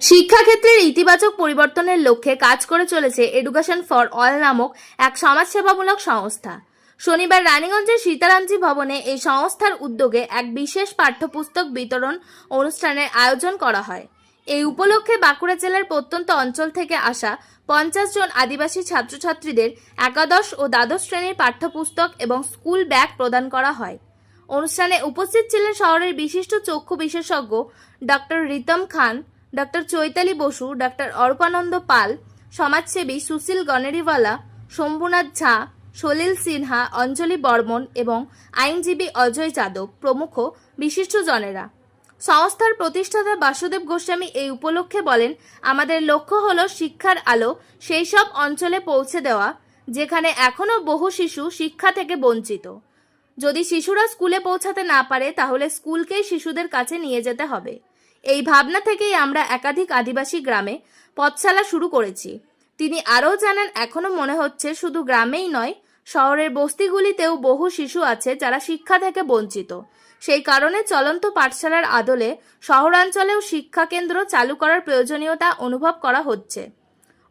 শিক্ষাক্ষেত্রের ইতিবাচক পরিবর্তনের লক্ষ্যে কাজ করে চলেছে এডুকেশন ফর অল নামক এক সমাজসেবামূলক সংস্থা। শনিবার রানীগঞ্জের সীতারামজি ভবনে এই সংস্থার উদ্যোগে এক বিশেষ পাঠ্যপুস্তক বিতরণ অনুষ্ঠানের আয়োজন করা হয়। এই উপলক্ষে বাঁকুড়া জেলার প্রত্যন্ত অঞ্চল থেকে আসা পঞ্চাশ জন আদিবাসী ছাত্রছাত্রীদের একাদশ ও দ্বাদশ শ্রেণির পাঠ্যপুস্তক এবং স্কুল ব্যাগ প্রদান করা হয়। অনুষ্ঠানে উপস্থিত ছিলেন শহরের বিশিষ্ট চক্ষু বিশেষজ্ঞ doctor Ritam Khan doctor Chaitali Basu, doctor Arpananda Pal, সমাজসেবী সুশীল গণেরিওয়ালা শম্ভুনাথ ঝা, সলিল সিনহা, অঞ্জলি বর্মন এবং আইনজীবী অজয় যাদব প্রমুখ বিশিষ্টজনেরা সংস্থার প্রতিষ্ঠাতা বাসুদেব গোস্বামী এই উপলক্ষে বলেন, আমাদের লক্ষ্য হল শিক্ষার আলো সেই সব অঞ্চলে পৌঁছে দেওয়া, যেখানে এখনও বহু শিশু শিক্ষা থেকে বঞ্চিত। যদি শিশুরা স্কুলে পৌঁছাতে না পারে, তাহলে স্কুলকেই শিশুদের কাছে নিয়ে যেতে হবে। এই ভাবনা থেকেই আমরা একাধিক আদিবাসী গ্রামে পথশালা শুরু করেছি। তিনি আরও জানান এখনও মনে হচ্ছে শুধু গ্রামেই নয়, শহরের বস্তিগুলিতেও বহু শিশু আছে যারা শিক্ষা থেকে বঞ্চিত। সেই কারণে চলন্ত পাঠশালার আদলে শহরাঞ্চলেও শিক্ষা কেন্দ্র চালু করার প্রয়োজনীয়তা অনুভব করা হচ্ছে।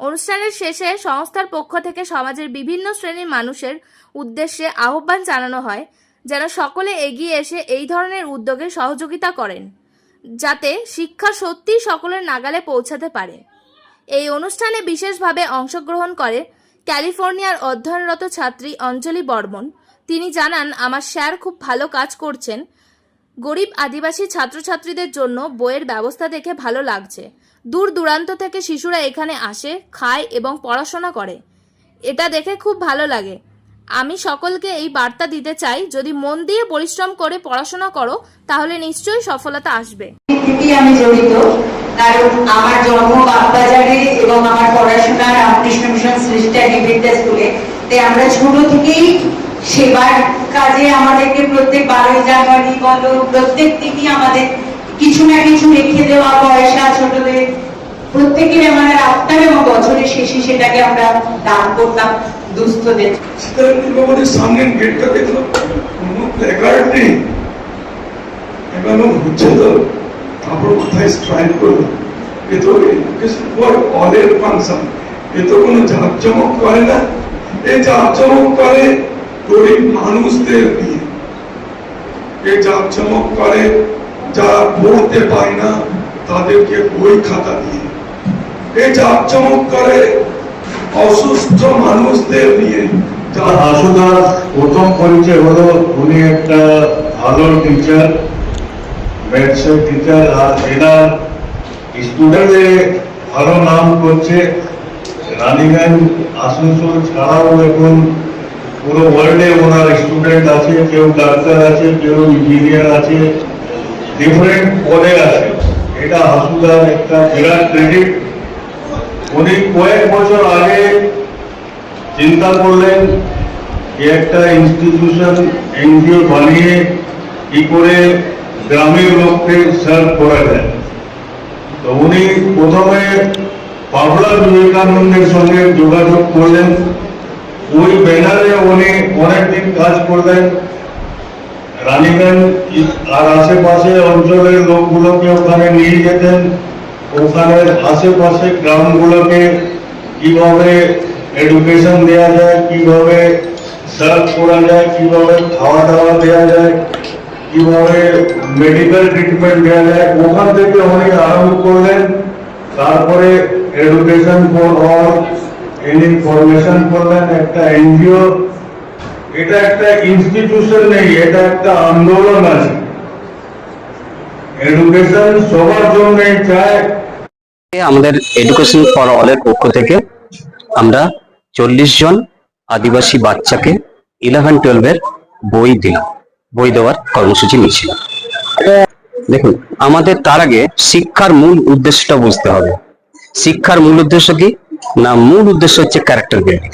অনুষ্ঠানের শেষে সংস্থার পক্ষ থেকে সমাজের বিভিন্ন শ্রেণির মানুষের উদ্দেশ্যে আহ্বান জানানো হয়, যেন সকলে এগিয়ে এসে এই ধরনের উদ্যোগে সহযোগিতা করেন। যাতে শিক্ষা সত্যিই সকলের নাগালে পৌঁছাতে পারে। এই অনুষ্ঠানে বিশেষভাবে অংশগ্রহণ করে ক্যালিফোর্নিয়ার অধ্যয়নরত ছাত্রী অঞ্জলি বর্মন। তিনি জানান, আমার স্যার খুব ভালো কাজ করছেন। গরিব আদিবাসী ছাত্রছাত্রীদের জন্য বইয়ের ব্যবস্থা দেখে ভালো লাগছে। দূর দূরান্ত থেকে শিশুরা এখানে আসে, খায় এবং পড়াশোনা করে। এটা দেখে খুব ভালো লাগে। আমি সকলকে এই বার্তা দিতে চাই, যদি মন দিয়ে পরিশ্রম করে পড়াশোনা করো, তাহলে নিশ্চয়ই সফলতা আসবে। আমি জড়িত, কারণ আমার জন্ম বাগবাজারে এবং আমার পড়াশোনা রামকৃষ্ণ মিশন স্কুলে। আমরা ছোট থেকেই সেবার কাজে আমাদেরকে প্রত্যেক বারোই জানুয়ারি বলো, প্রত্যেক দিনই আমাদের কিছু না কিছু রেখে দেওয়া পয়সা ছোটদের। প্রত্যেকের আমাদের আত্মার এবং বছরের শেষে সেটাকে আমরা দান করতাম। দুস্থদের। সীতারামজি ভবনের সামনের গেটটা দেখলাম। কোনো প্ল্যাকার্ড নেই। এখনও হচ্ছে তো। তারপর কোথায় স্ট্রাইক করল। এ তো ফর অলের ফাংশন এ তো কোনো জাঁকজমক করে না। এ জাঁকজমক করে গরিব মানুষদের দিয়ে। এ জাঁকজমক করে যারা পড়তে পায় না, তাদেরকে বই খাতা দিয়ে। এ জাঁকজমক করে অসুস্থ মানুষদের নিয়ে। যারা প্রথম পরিচয় হলো উনি একটা ভালো টিচার ম্যাথসের টিচার আর এনার স্টুডেন্টে ভালো নাম করছে, রানীগঞ্জ, আসানসোল ছাড়াও এখন পুরো ওয়ার্ল্ডে ওনার স্টুডেন্ট আছে, কেউ ডাক্তার আছে, কেউ ইঞ্জিনিয়ার আছে ডিফারেন্ট পদে আছে। এটা হাসুদার একটা বিরাট ক্রেডিট উনি কয়েক বছর আগে চিন্তা করলেন যে একটা ইনস্টিটিউশন এনজিও বানিয়ে কি করে গ্রামের লোককে সার্ভ করা যায়। তো উনি প্রথমে পাবলা বিবেকানন্দের সঙ্গে যোগাযোগ করলেন। ওই ব্যানারে উনি অনেকদিন কাজ করলেন। রানীগঞ্জ আর আশেপাশে অঞ্চলের লোকগুলোকে ওখানে নিয়ে যেতেন। ওখানে আশেপাশে গ্রামগুলোকে কীভাবে এডুকেশন দেওয়া যায়, কীভাবে সার্চ করা যায়, কীভাবে খাওয়া দাওয়া দেওয়া যায়, কীভাবে মেডিকেল ট্রিটমেন্ট দেওয়া যায়, ওখান থেকে উনি আরম্ভ করলেন। তারপরে এডুকেশন ফর অল ইনফরমেশন করলেন, একটা এনজিও এটা একটা ইনস্টিটিউশন নেই, এটা একটা আন্দোলন আছে। এডুকেশন সবার জন্যই চায়। আমাদের এডুকেশন ফর অলের পক্ষ থেকে আমরা চল্লিশ জন আদিবাসী বাচ্চাকে ইলেভেন টুয়েলভের বই দিলাম। বই দেওয়ার কর্মসূচি নিয়েছিল দেখুন, আমাদের তার আগে শিক্ষার মূল উদ্দেশ্যটা বুঝতে হবে। শিক্ষার মূল উদ্দেশ্য কি? না, মূল উদ্দেশ্য হচ্ছে ক্যারেক্টার বিল্ডিং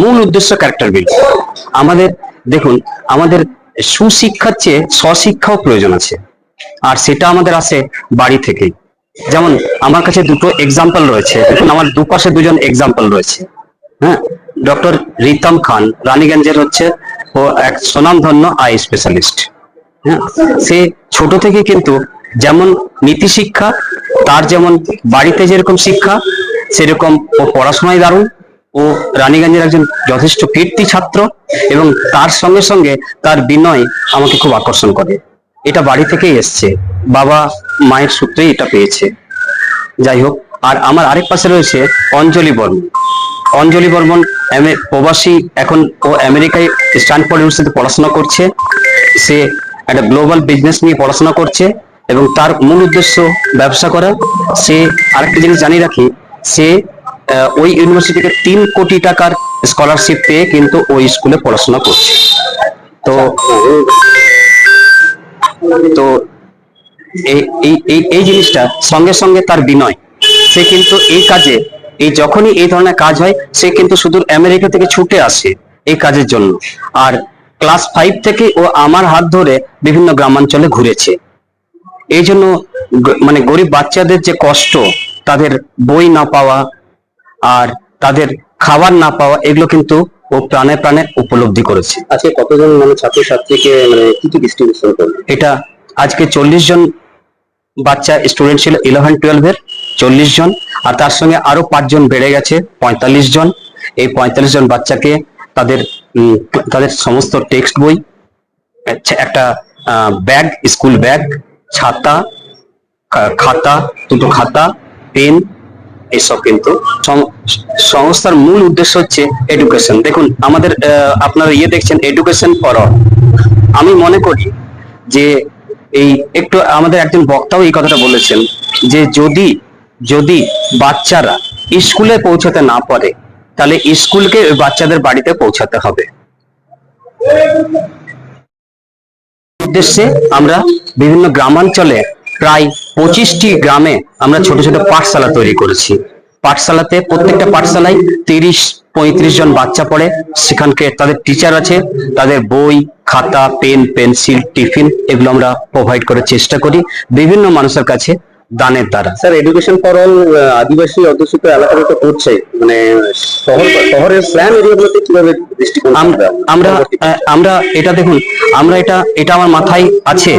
মূল উদ্দেশ্য ক্যারেক্টার বিল্ডিং আমাদের, দেখুন, আমাদের সুশিক্ষার চেয়ে স্বশিক্ষাও প্রয়োজন আছে। আর সেটা আমাদের আসে বাড়ি থেকেই। যেমন আমার কাছে দুটো এক্সাম্পল রয়েছে। দেখুন, আমার দুপাশে দুজন এক্সাম্পল রয়েছে। হ্যাঁ? ডক্টর রিতম খান, রানীগঞ্জের হচ্ছে ও এক স্বনামধন্য আই স্পেশালিস্ট হ্যাঁ? সে ছোট থেকে কিন্তু যেমন নীতি শিক্ষা, তার যেমন বাড়িতে যেরকম শিক্ষা, সেরকম ও পড়াশোনায় দারুণ। ও রানীগঞ্জের একজন যথেষ্ট কীর্তি ছাত্র এবং তার সঙ্গে সঙ্গে তার বিনয় আমাকে খুব আকর্ষণ করে। এটা বাড়ি থেকেই এসছে। বাবা মায়ের সূত্রেই এটা পেয়েছে। যাই হোক, আর আমার আরেক পাশে রয়েছে অঞ্জলি বর্মন। অঞ্জলি বর্মন প্রবাসী, এখন ও আমেরিকায় স্ট্যানফোর্ড ইউনিভার্সিটিতে পড়াশোনা করছে। সে একটা গ্লোবাল বিজনেস নিয়ে পড়াশোনা করছে এবং তার মূল উদ্দেশ্য ব্যবসা করা। সে আরেকটা জিনিস জানিয়ে রাখি, সে ওই ইউনিভার্সিটি থেকে তিন কোটি টাকার স্কলারশিপ পেয়ে কিন্তু ওই স্কুলে পড়াশোনা করছে। তো তো এই, এই- জিনিসটা সঙ্গে সঙ্গে তার বিনয়। সে কিন্তু এই কাজে, এই যখনই এই ধরনের কাজ হয়, সে কিন্তু সুদূর আমেরিকা থেকে ছুটে আসে এই কাজের জন্য। আর ক্লাস ফাইভ থেকে ও আমার হাত ধরে বিভিন্ন গ্রামাঞ্চলে ঘুরেছে। এই জন্য মানে গরিব বাচ্চাদের যে কষ্ট, তাদের বই না পাওয়া আর তাদের খাবার না পাওয়া এগুলো কিন্তু ও প্রাণে প্রাণে উপলব্ধি করেছে। আজকে কতজন মানে ছাত্রছাত্রীকে মানে কি কি ডিস্ট্রিবিউশন করবে এটা আজকে চল্লিশ জন বাচ্চা স্টুডেন্ট ছিল ইলেভেন টুয়েলভের চল্লিশ জন আর তার সঙ্গে আরও পাঁচজন বেড়ে গেছে পঁয়তাল্লিশ জন। এই পঁয়তাল্লিশ জন বাচ্চাকে তাদের তাদের সমস্ত টেক্সট বই আচ্ছা, একটা ব্যাগ স্কুল ব্যাগ ছাতা খাতা দুটো খাতা পেন এসব কিন্তু সংস্থার মূল উদ্দেশ্য হচ্ছে এডুকেশন দেখুন, আমাদের আপনারা ইয়ে দেখছেন এডুকেশন ফর আমি মনে করি যে এই একটু আমাদের একজন বক্তাও এই কথাটা বলেছেন যে যদি যদি বাচ্চারা স্কুলে পৌঁছাতে না পারে, তাহলে স্কুলকে বাচ্চাদের বাড়িতে পৌঁছাতে হবে। উদ্দেশ্যে আমরা বিভিন্ন গ্রামাঞ্চলে প্রায় পঁচিশটি গ্রামে আমরা ছোট ছোট পাঠশালা তৈরি করেছি। পাঠশালাতে প্রত্যেকটা পাঠশালায় তিরিশ পঁয়ত্রিশ জন বাচ্চা পড়ে। সেখানকে তাদের টিচার আছে তাদের বই খাতা পেন পেন্সিল টিফিন এগুলো আমরা প্রোভাইড করার চেষ্টা করি। বিভিন্ন মানুষের কাছে দানের দ্বারা। স্যার এডুকেশন ফর অল আদিবাসী অধ্যুষিত এলাকাতে তো করছে মানে শহর শহরের প্ল্যান এরিয়াগুলোতে কীভাবে দৃষ্টিকোণ আমরা আমরা এটা দেখুন আমরা এটা এটা আমার মাথায় আছে।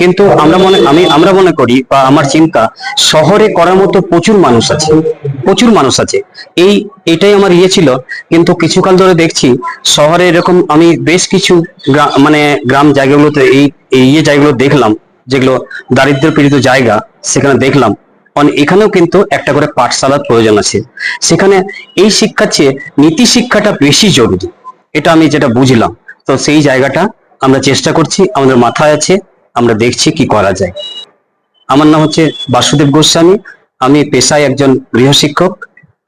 কিন্তু আমরা মনে, আমি, আমরা মনে করি বা আমার চিন্তা, শহরে করার মতো প্রচুর মানুষ আছে, প্রচুর মানুষ আছে। এই, এটাই আমার ইয়ে ছিল, কিন্তু কিছুকাল ধরে দেখছি শহরে এরকম আমি বেশ কিছু মানে গ্রাম জায়গাগুলোতে এই ইয়ে জায়গাগুলো দেখলাম, যেগুলো দারিদ্র পীড়িত জায়গা, সেখানে দেখলাম। এখানেও কিন্তু একটা করে পাঠশালার প্রয়োজন আছে। সেখানে এই শিক্ষার চেয়ে নীতি শিক্ষাটা বেশি জরুরি, এটা আমি যেটা বুঝলাম। তো সেই জায়গাটা আমরা চেষ্টা করছি, আমাদের মাথায় আছে। আমরা দেখছি কি করা যায়। আমার নাম হচ্ছে বাসুদেব গোস্বামী, আমি পেশায় একজন গৃহশিক্ষক,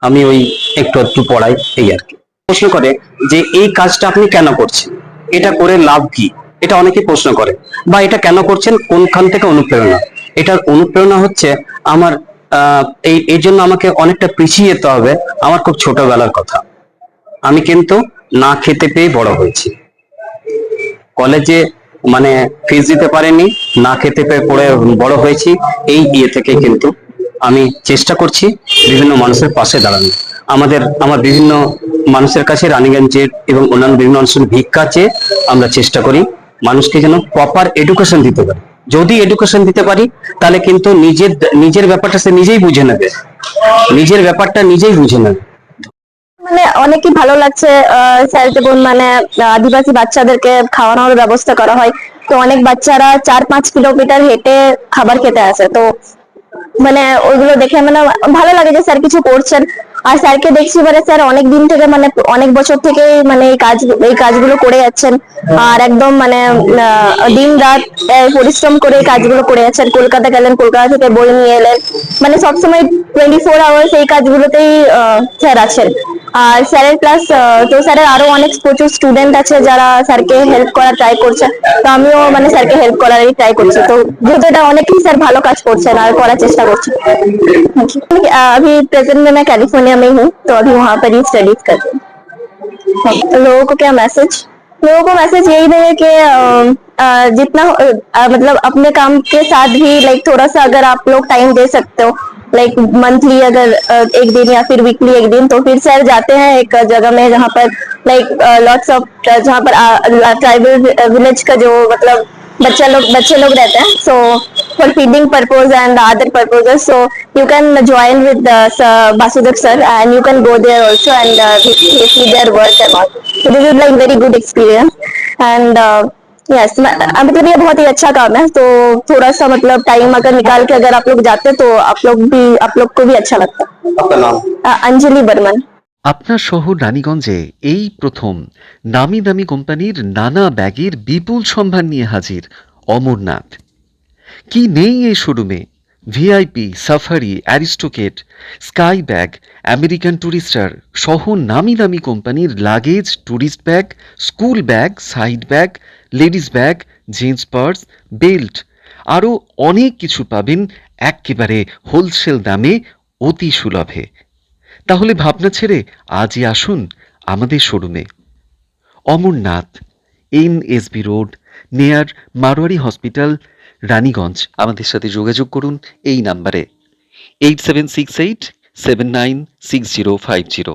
আমি ওই একটু একটু পড়াই এই আর কি। প্রশ্ন করে যে এই কাজটা আপনি কেন করছেন? এটা করে লাভ কি? এটা অনেকে প্রশ্ন করে, বা এটা কেন করছেন? কোনখান থেকে অনুপ্রেরণা? এটার অনুপ্রেরণা হচ্ছে আমার এই এই জন্য আমাকে অনেকটা পিছিয়ে যেতে হবে আমার খুব ছোটবেলার কথা। আমি কিন্তু না খেতে পেয়ে বড় হয়েছি। কলেজে মানে ফিস দিতে পারেনি, না খেতে পেয়ে পড়ে বড় হয়েছি। এই ইয়ে থেকে কিন্তু আমি চেষ্টা করছি বিভিন্ন মানুষের পাশে দাঁড়ানো আমাদের, আমার বিভিন্ন মানুষের কাছে রানীগঞ্জের এবং অন্যান্য বিভিন্ন মানুষের ভিক্ষা চেয়ে আমরা চেষ্টা করি মানুষকে যেন প্রপার এডুকেশন দিতে পারি। যদি এডুকেশন দিতে পারি, তাহলে কিন্তু নিজের নিজের ব্যাপারটা সে নিজেই বুঝে নেবে। নিজের ব্যাপারটা নিজেই বুঝে নেবে। মানে অনেকই ভালো লাগছে স্যার মানে আদিবাসী বাচ্চাদেরকে খাওয়ানোর ব্যবস্থা করা হয়। তো অনেক বাচ্চারা চার পাঁচ কিলোমিটার হেঁটে খাবার খেতে আসে। তো মানে ওইগুলো দেখে মানে ভালো লাগে যে স্যার কিছু করছেন। আর স্যারকে দেখছি মানে স্যার অনেক দিন থেকে মানে অনেক বছর থেকে মানে এই কাজ, এই কাজগুলো করে যাচ্ছেন। আর একদম মানে দিন রাত পরিশ্রম করে এই কাজগুলো করে যাচ্ছেন। কলকাতা গেলেন, কলকাতা থেকে বই নিয়ে এলেন। মানে সবসময় টোয়েন্টি ফোর আওয়ার্স এই কাজগুলোতেই স্যার আছেন। আর স্যারের প্লাস তো স্যারের আরো অনেক প্রচুর স্টুডেন্ট আছে যারা স্যারকে হেল্প করার ট্রাই করছে তো আমিও মানে স্যারকে হেল্প করারই ট্রাই করছি তো যেহেতু এটা অনেকেই স্যার ভালো কাজ করছেন আর করার চেষ্টা করছেন अ, अभी प्रेजेंट में मैं कैलिफोर्निया में हूँ तो अभी वहाँ पर ही स्टडीज कर रही हूँ तो लोगों को क्या मैसेज लोगों को मैसेज यही है कि अ, अ, जितना अ, अ, मतलब अपने काम के साथ भी लाइक थोड़ा सा अगर आप लोग टाइम दे सकते हो लाइक मंथली अगर एक दिन या फिर वीकली एक दिन तो फिर सर जाते हैं एक जगह में जहाँ पर लाइक लॉट्स ऑफ़ जहाँ पर ट्राइबल विलेज का जो मतलब बच्चा लोग, बच्चे लोग रहते हैं। So for feeding purpose and other purposes so you can join with Vasudev sir and you can go there also and work about very good experience and yes मतलब ये बहुत ही अच्छा काम है तो थोड़ा सा मतलब टाइम अगर निकाल के अगर आप लोग जाते तो आप लोग भी आप लोग को भी अच्छा लगता আপনার নাম अ, अंजलि बर्मन আপনার শহর রানীগঞ্জে এই প্রথম নামি দামি কোম্পানির নানা ব্যাগের বিপুল সম্ভার নিয়ে হাজির অমরনাথ কি নেই এই শোরুমে VIP Safari Aristocrat sky bag American Tourister সহ নামি দামি কোম্পানির luggage tourist bag school bag side bag ladies bag, jeans purse, belt আরও অনেক কিছু পাবেন একেবারে হোলসেল দামে অতি সুলভে। তাহলে ভাবনা ছেড়ে আজই আসুন আমাদের শোরুমে। Amarnath N SB road, near Marwari hospital, Raniganj. আমাদের সাথে যোগাযোগ করুন এই নাম্বারে। Eight seven six eight seven nine six zero five zero.